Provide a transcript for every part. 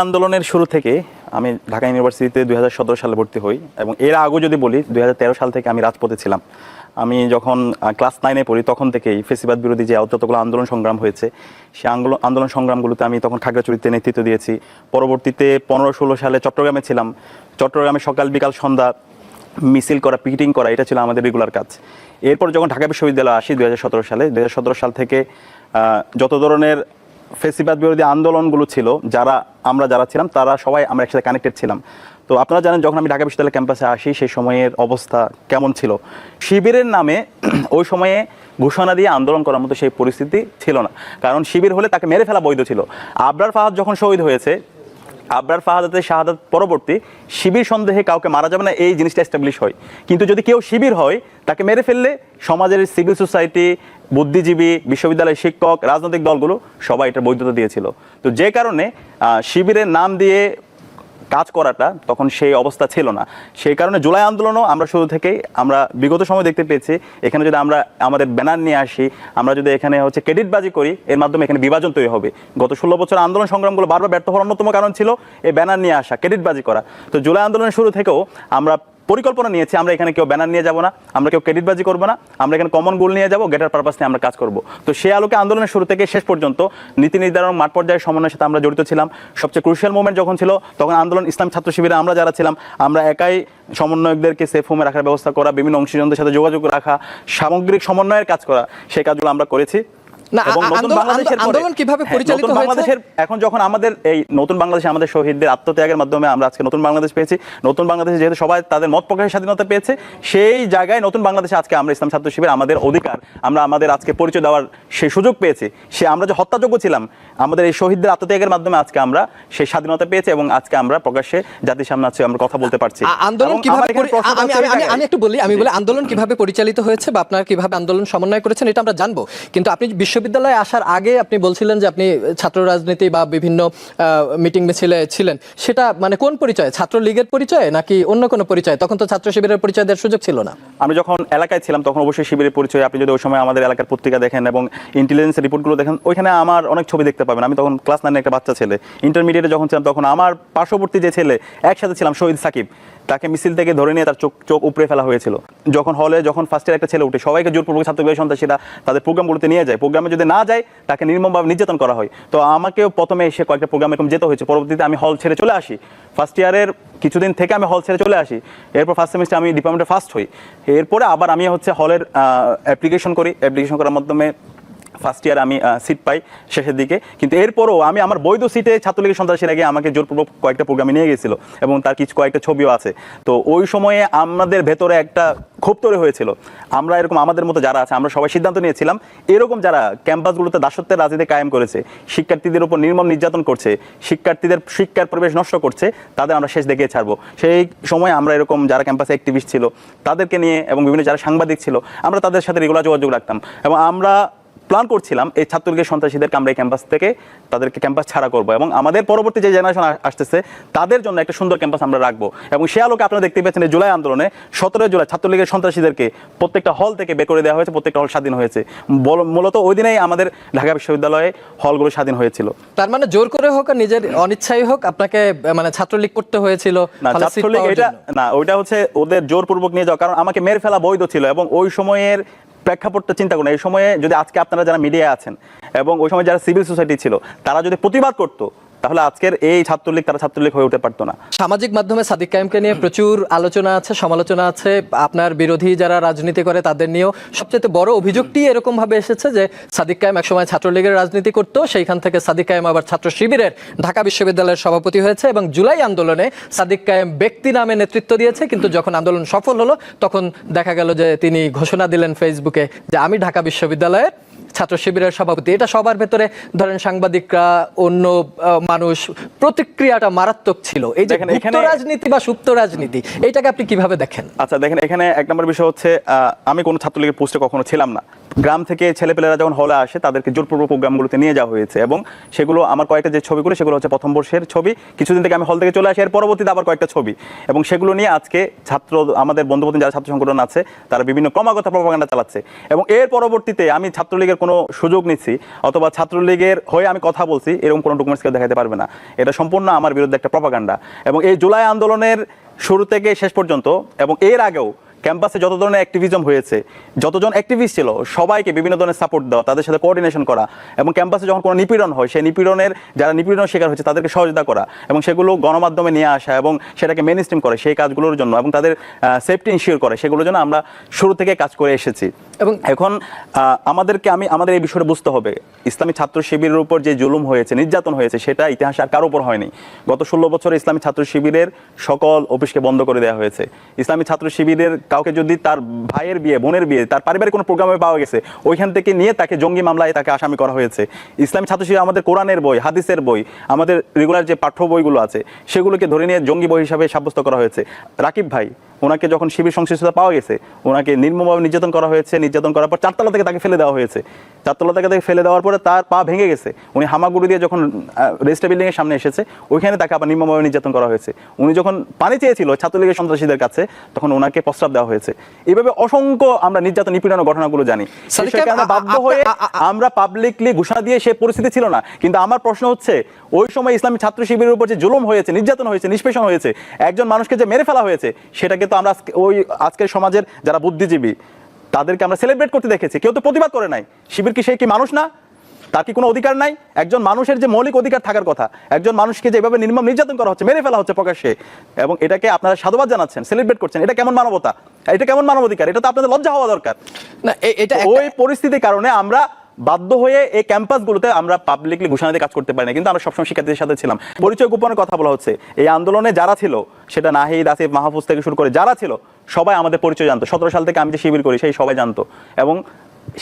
আন্দোলনের শুরু থেকে আমি ঢাকা ইউনিভার্সিটিতে দু হাজার সতেরো সালে ভর্তি হই এবং এর আগেও যদি বলি, দুই হাজার তেরো সাল থেকে আমি রাজপথে ছিলাম। আমি যখন ক্লাস নাইনে পড়ি, তখন থেকেই ফেসিবাদ বিরোধী যে যতগুলো আন্দোলন সংগ্রাম হয়েছে, সেই আন্দোলন সংগ্রামগুলোতে আমি তখন খাগড়াছড়িতে নেতৃত্ব দিয়েছি। পরবর্তীতে পনেরো ষোলো সালে চট্টগ্রামে ছিলাম। চট্টগ্রামে সকাল বিকাল সন্ধ্যা মিছিল করা, পিকেটিং করা, এটা ছিল আমাদের রেগুলার কাজ। এরপর যখন ঢাকা বিশ্ববিদ্যালয়ে আসি দু হাজার সতেরো সালে দু হাজার সতেরো সাল থেকে যত ধরনের ফেসিবাদ বিরোধী আন্দোলনগুলো ছিল, যারা আমরা যারা ছিলাম, তারা সবাই আমরা একসাথে কানেক্টেড ছিলাম। তো আপনারা জানেন, যখন আমি ঢাকা বিশ্ববিদ্যালয় ক্যাম্পাসে আসি, সেই সময়ের অবস্থা কেমন ছিল? শিবিরের নামে ওই সময়ে ঘোষণা দিয়ে আন্দোলন করার মতো সেই পরিস্থিতি ছিল না। কারণ শিবির হলে তাকে মেরে ফেলা বৈধ ছিল। আবরার ফাহাদ যখন শহীদ হয়েছে আবরার ফাহাদাতের শাহাদাত পরবর্তী, শিবির সন্দেহে কাউকে মারা যাবে না, এই জিনিসটা এস্টাবলিশ হয়। কিন্তু যদি কেউ শিবির হয়, তাকে মেরে ফেললে সমাজের সিভিল সোসাইটি বুদ্ধিজীবী, বিশ্ববিদ্যালয়ের শিক্ষক, রাজনৈতিক দলগুলো সবাই এটা বৈধতা দিয়েছিল। তো যে কারণে শিবিরের নাম দিয়ে কাজ করাটা তখন সেই অবস্থা ছিল না। সেই কারণে জুলাই আন্দোলনও আমরা শুরু থেকেই আমরা বিগত সময় দেখতে পেয়েছি। এখানে যদি আমরা আমাদের ব্যানার নিয়ে আসি, আমরা যদি এখানে হচ্ছে ক্রেডিটবাজি করি, এর মাধ্যমে এখানে বিভাজন তৈরি হবে। গত ষোলো বছর আন্দোলন সংগ্রামগুলো বারবার ব্যর্থ হওয়ার অন্যতম কারণ ছিল এই ব্যানার নিয়ে আসা, ক্রেডিটবাজি করা। তো জুলাই আন্দোলনের শুরু থেকেও আমরা পরিকল্পনা নিয়েছি, আমরা এখানে কেউ ব্যানার নিয়ে যাব না, আমরা কেউ ক্রেডিটবাজি করব না, আমরা এখানে কমন গোল নিয়ে যাব গেটার পারপাস নিয়ে আমরা কাজ করব। তো সেই আলোকে আন্দোলনের শুরু থেকে শেষ পর্যন্ত নীতি নির্ধারণ, মাঠ পর্যায়ের সমন্বয়ের সাথে আমরা জড়িত ছিলাম। সবচেয়ে ক্রুশিয়াল মুভমেন্ট যখন ছিল, তখন আন্দোলন ইসলাম ছাত্র শিবিরে আমরা যারা ছিলাম, আমরা একাই সমন্বয়কদেরকে সেফ হোমে রাখার ব্যবস্থা করা, বিভিন্ন অংশীজনদের সাথে যোগাযোগ রাখা, সামগ্রিক সমন্বয়ের কাজ করা, সেই কাজগুলো আমরা করেছি। না, নতুন বাংলাদেশের আন্দোলন কীভাবে হ্যাঁ, পরিচালিত হয়েছে? বাংলাদেশের এখন যখন আমাদের এই নতুন বাংলাদেশে আমাদের শহীদদের আত্মত্যাগের মাধ্যমে আমরা আজকে নতুন বাংলাদেশ পেয়েছি নতুন বাংলাদেশে যেহেতু সবাই তাদের মত প্রকাশের স্বাধীনতা পেয়েছে সেই জায়গায় নতুন বাংলাদেশে আজকে আমরা ইসলাম ছাত্র শিবির আমাদের অধিকার আমরা আমাদের আজকে পরিচয় দেওয়ার সেই সুযোগ পেয়েছি সে আমরা যে হত্যাযোগ্য ছিলাম আমাদের এই শহীদদের আত্মত্যাগের মাধ্যমে আজকে আমরা সেই স্বাধীনতা পেয়েছি এবং আজকে আমরা প্রকাশ্যে জাতির সামনে আছে আমরা কথা বলতে পারছি। আন্দোলন কীভাবে আমি একটু বলি আমি বলি আন্দোলন কীভাবে পরিচালিত হয়েছে বা আপনারা কীভাবে আন্দোলন সমন্বয় করেছেন এটা আমরা জানব। কিন্তু আপনি বিশ্ববিদ্যালয়ে আসার আগে আপনি বলছিলেন যে আপনি ছাত্র রাজনীতি বা বিভিন্ন মিটিং মিছিলে ছিলেন। সেটা মানে কোন পরিচয়? ছাত্র লীগের পরিচয় নাকি অন্য কোনো পরিচয়? তখন তো ছাত্র শিবিরের পরিচয় দেওয়ার সুযোগ ছিল না। আমি যখন এলাকায় ছিলাম তখন অবশ্যই শিবিরের পরিচয়। আপনি যদি ওই সময় আমাদের এলাকার পত্রিকা দেখেন এবং ইন্টেলিজেন্স রিপোর্টগুলো দেখেন, ওইখানে আমার অনেক ছবি দেখতে পাবেন। আমি তখন ক্লাস নাইনে একটা বাচ্চা ছেলে। ইন্টারমিডিয়েটে যখন ছিলাম তখন আমার পার্শ্ববর্তী যে ছেলে, একসাথে ছিলাম, শহীদ সাকিব। তাকে মিছিল থেকে ধরে নিয়ে তার চোখ চোখ উপড়ে ফেলা হয়েছিল। যখন হলে যখন ফার্স্টের একটা ছেলে উঠে, সবাইকে জোরপূর্বক ছাত্রবিষয় সন্ত্রাসীরা তাদের প্রোগ্রামগুলোতে নিয়ে যায়। প্রোগ্রামে যদি না যায়, তাকে নির্মমভাবে নির্যাতন করা হয়। তো আমাকেও প্রথমে এসে কয়েকটা প্রোগ্রাম এরকম যেতে হয়েছে। পরবর্তীতে আমি হল ছেড়ে চলে আসি। ফার্স্ট ইয়ারের কিছুদিন থেকে আমি হল ছেড়ে চলে আসি। এরপর ফার্স্ট সেমিস্টার আমি ডিপার্টমেন্টে ফার্স্ট হই। এরপরে আবার আমি হচ্ছে হলের অ্যাপ্লিকেশন করি। অ্যাপ্লিকেশন করার মাধ্যমে ফার্স্ট ইয়ার আমি সিট পাই শেষের দিকে। কিন্তু এরপরও আমি আমার বৈধ সিটে ছাত্রলীগের সন্ত্রাসীরা গিয়ে আমাকে জোরপূর্বক কয়েকটা প্রোগ্রামে নিয়ে গেছিল এবং তার কিছু কয়েকটা ছবিও আছে। তো ওই সময়ে আমাদের ভেতরে একটা ক্ষোভ তৈরি হয়েছিল। আমরা এরকম আমাদের মতো যারা আছে, আমরা সবাই সিদ্ধান্ত নিয়েছিলাম, এরকম যারা ক্যাম্পাসগুলোতে দাসত্বের রাজনীতি কায়েম করেছে, শিক্ষার্থীদের উপর নির্মম নির্যাতন করছে, শিক্ষার্থীদের শিক্ষার পরিবেশ নষ্ট করছে, তাদের আমরা শেষ দেখিয়ে ছাড়বো। সেই সময় আমরা এরকম যারা ক্যাম্পাসে অ্যাক্টিভিস্ট ছিল, তাদেরকে নিয়ে এবং বিভিন্ন যারা সাংবাদিক ছিল, আমরা তাদের সাথে রেগুলার যোগাযোগ রাখতাম। এবং আমরা প্ল্যান করছিলাম এই ছাত্রলীগের সন্ত্রাসীদেরকে আমরা এই ক্যাম্পাস থেকে তাদেরকে ক্যাম্পাস ছাড়া করব এবং আমাদের পরবর্তী যে জেনারেশন আসতেছে তাদের জন্য একটা সুন্দর ক্যাম্পাস আমরা রাখব। এবং সে আলোকে আপনারা দেখতে পাচ্ছেন জুলাই আন্দোলনে সতেরোই জুলাই ছাত্রলীগের সন্ত্রাসীদেরকে প্রত্যেকটা হল থেকে বের করে দেওয়া হয়েছে প্রত্যেকটা হল স্বাধীন হয়েছে। মূলত ওই দিনেই আমাদের ঢাকা বিশ্ববিদ্যালয়ে হলগুলো স্বাধীন হয়েছিল। তার মানে জোর করে হোক আর নিজের অনিচ্ছাই হোক আপনাকে মানে ছাত্রলীগ করতে হয়েছিল না ছাত্রলীগ এটা না ওইটা হচ্ছে ওদের জোরপূর্বক নিয়ে যাওয়া কারণ আমাকে মেরে ফেলা বৈধ ছিল এবং ওই সময়ের প্রেক্ষাপটটা চিন্তা করুন। এই সময়ে যদি আজকে আপনারা যারা মিডিয়ায় আছেন এবং ওই সময় যারা সিভিল সোসাইটি ছিল, তারা যদি প্রতিবাদ করতো তাহলে আজকের এই ছাত্রলীগ তারা ছাত্রলীগ হয়ে উঠতে পারতো না। সামাজিক মাধ্যমে সাদিক কায়েমকে নিয়ে প্রচুর আলোচনা আছে, সমালোচনা আছে। আপনার বিরোধী যারা রাজনীতি করে তাদের নিয়েও সবচেয়ে বড় অভিযোগটি এরকম ভাবে এসেছে যে সাদিক কায়েম একসময় ছাত্রলীগের রাজনীতি করতো, সেইখান থেকে সাদিক কায়েম আবার ছাত্র শিবিরের ঢাকা বিশ্ববিদ্যালয়ের সভাপতি হয়েছে এবং জুলাই আন্দোলনে সাদিক কায়েম ব্যক্তি নামে নেতৃত্ব দিয়েছে। কিন্তু যখন আন্দোলন সফল হলো, তখন দেখা গেল যে তিনি ঘোষণা দিলেন ফেসবুকে যে আমি ঢাকা বিশ্ববিদ্যালয়ের ছাত্র শিবিরের সভাপতি। এটা সবার ভেতরে ধরেন সাংবাদিকরা অন্য মানুষ প্রতিক্রিয়াটা মারাত্মক ছিল। এই যে গুপ্ত রাজনীতি বা সুপ্ত রাজনীতি এটাকে আপনি কীভাবে দেখেন? আচ্ছা দেখেন এখানে এক নম্বর বিষয় হচ্ছে আহ, আমি কোনো ছাত্রলীগের পোস্টে কখনো ছিলাম না। গ্রাম থেকে ছেলেপেলেরা যখন হলে আসে, তাদেরকে জোরপূর্বক প্রোগ্রামগুলোতে নিয়ে যাওয়া হয়েছে এবং সেগুলো আমার কয়েকটা যে ছবিগুলো, সেগুলো হচ্ছে প্রথম বর্ষের ছবি। কিছুদিন থেকে আমি হল থেকে চলে আসি, এর পরবর্তীতে আবার কয়েকটা ছবি। এবং সেগুলো নিয়ে আজকে ছাত্র, আমাদের বন্ধুবান্ধব যারা ছাত্র সংগঠন আছে, তারা বিভিন্ন ক্রমাগত প্রপাগান্ডা চালাচ্ছে। এবং এর পরবর্তীতে আমি ছাত্রলীগের কোনো সুযোগ নিচ্ছি, অথবা ছাত্রলীগের হয়ে আমি কথা বলছি, এরকম কোনো ডকুমেন্টস কেউ দেখাতে পারবে না। এটা সম্পূর্ণ আমার বিরুদ্ধে একটা প্রপাগান্ডা এবং এই জুলাই আন্দোলনের শুরু থেকে শেষ পর্যন্ত, এবং এর আগেও ক্যাম্পাসে যত ধরনের অ্যাক্টিভিজম হয়েছে যতজন অ্যাক্টিভিস্ট ছিল সবাইকে বিভিন্ন ধরনের সাপোর্ট দেওয়া তাদের সাথে কোঅর্ডিনেশন করা এবং ক্যাম্পাসে যখন কোনো নিপীড়ন হয় সেই নিপীড়নের যারা নিপীড়ন শিকার হচ্ছে তাদেরকে সহযোগিতা করা এবং সেগুলো গণমাধ্যমে নিয়ে আসা এবং সেটাকে মেন স্ট্রিম করে সেই কাজগুলোর জন্য এবং তাদের সেফটি ইনশিওর করে সেগুলোর জন্য আমরা শুরু থেকে কাজ করে এসেছি। এবং এখন আমাদেরকে আমি আমাদের এই বিষয়টা বুঝতে হবে। ইসলামী ছাত্র শিবিরের উপর যে জুলুম হয়েছে নির্যাতন হয়েছে সেটা ইতিহাসে আর কারও উপর হয়নি। গত ষোলো বছরে ইসলামী ছাত্র শিবিরের সকল অফিসকে বন্ধ করে দেওয়া হয়েছে। ইসলামী ছাত্র শিবিরের কাউকে যদি তার ভাইয়ের বিয়ে, বোনের বিয়ে, তার পারিবারিক কোনো প্রোগ্রামে পাওয়া গেছে, ওইখান থেকে নিয়ে তাকে জঙ্গি মামলায় তাকে আসামি করা হয়েছে। ইসলামী ছাত্রশিবির আমাদের কোরআনের বই, হাদিসের বই, আমাদের রেগুলার যে পাঠ্য বইগুলো আছে, সেগুলোকে ধরে নিয়ে জঙ্গি বই হিসাবে সাব্যস্ত করা হয়েছে। রাকিব ভাই ওনাকে যখন শিবির সংশ্লিষ্টতা পাওয়া গেছে ওনাকে নির্মমভাবে নির্যাতন করা হয়েছে নির্যাতন করার পর চারতলা থেকে তাকে ফেলে দেওয়া হয়েছে। চারতলা থেকে তাকে ফেলে দেওয়ার পরে তার পা ভেঙে গেছে। উনি হামাগুড়ি দিয়ে যখন রেজিস্টার বিল্ডিং এর সামনে এসেছে ওইখানে তাকে আবার নির্মমভাবে নির্যাতন করা হয়েছে। উনি যখন পানি চেয়েছিল ছাত্রলীগের সন্ত্রাসীদের কাছে তখন ওনাকে প্রস্তাব দেওয়া হয়েছে। এইভাবে অসংখ্য আমরা নির্যাতন নিপীড়নের ঘটনাগুলো জানি। আমরা বাধ্য হয়ে আমরা পাবলিকলি ঘোষণা দিয়ে সে পরিস্থিতি ছিল না। কিন্তু আমার প্রশ্ন হচ্ছে ওই সময় ইসলামী ছাত্র শিবিরের উপর যে জুলুম হয়েছে নির্যাতন হয়েছে নিষ্পেষণ হয়েছে একজন মানুষকে যে মেরে ফেলা হয়েছে সেটাকে তো আমরা ওই আজকের সমাজের যারা বুদ্ধিজীবী তাদেরকে আমরা সেলিব্রেট করতে দেখেছি। কেউ তো প্রতিবাদ করে নাই। শিবির কি সে কি মানুষ না? তার কি কোনো অধিকার নাই? একজন মানুষের যে মৌলিক অধিকার থাকার কথা একজন মানুষকে যেভাবে নির্মম নির্যাতন করা হচ্ছে মেরে ফেলা হচ্ছে প্রকাশ্যে এবং এটাকে আপনারা সাধুবাদ জানাচ্ছেন সেলিব্রেট করছেন এটা কেমন মানবতা? এটা কেমন মানবাধিকার? এটা তো আপনাদের লজ্জা হওয়া দরকার। না এটা ওই পরিস্থিতির কারণে আমরা বাধ্য হয়ে এই ক্যাম্পাসগুলোতে আমরা পাবলিকলি ঘোষণা দিয়ে কাজ করতে পারি না কিন্তু আমরা সবসময় শিক্ষার্থীদের সাথে ছিলাম। পরিচয় গোপনের কথা বলা হচ্ছে, এই আন্দোলনে যারা ছিল, সেটা নাহিদ, আসিফ, মাহফুজ থেকে শুরু করে যারা ছিল, সবাই আমাদের পরিচয় জানতো। সতেরো সাল থেকে আমি যে শিবির করি, সেই সবাই জানতো। এবং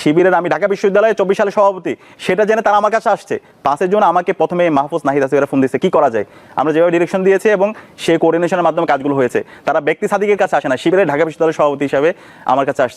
শিবিরের আমি ঢাকা বিশ্ববিদ্যালয়ে চব্বিশ সালে সভাপতি, সেটা জেনে তারা আমার কাছে আসছে। পাঁচের জন্য আমাকে প্রথমে মাহফুজ, নাহিদ, আসিফেরা ফোন দিচ্ছে কি করা যায়? আমরা যেভাবে ডিরেকশন দিয়েছি এবং সেই কোঅর্ডিনেশনের মাধ্যমে কাজগুলো হয়েছে, তারা ব্যক্তি সাদিকের কাছে আসে না, শিবিরের ঢাকা বিশ্ববিদ্যালয়ের সভাপতি হিসাবে আমার কাছে আসছে।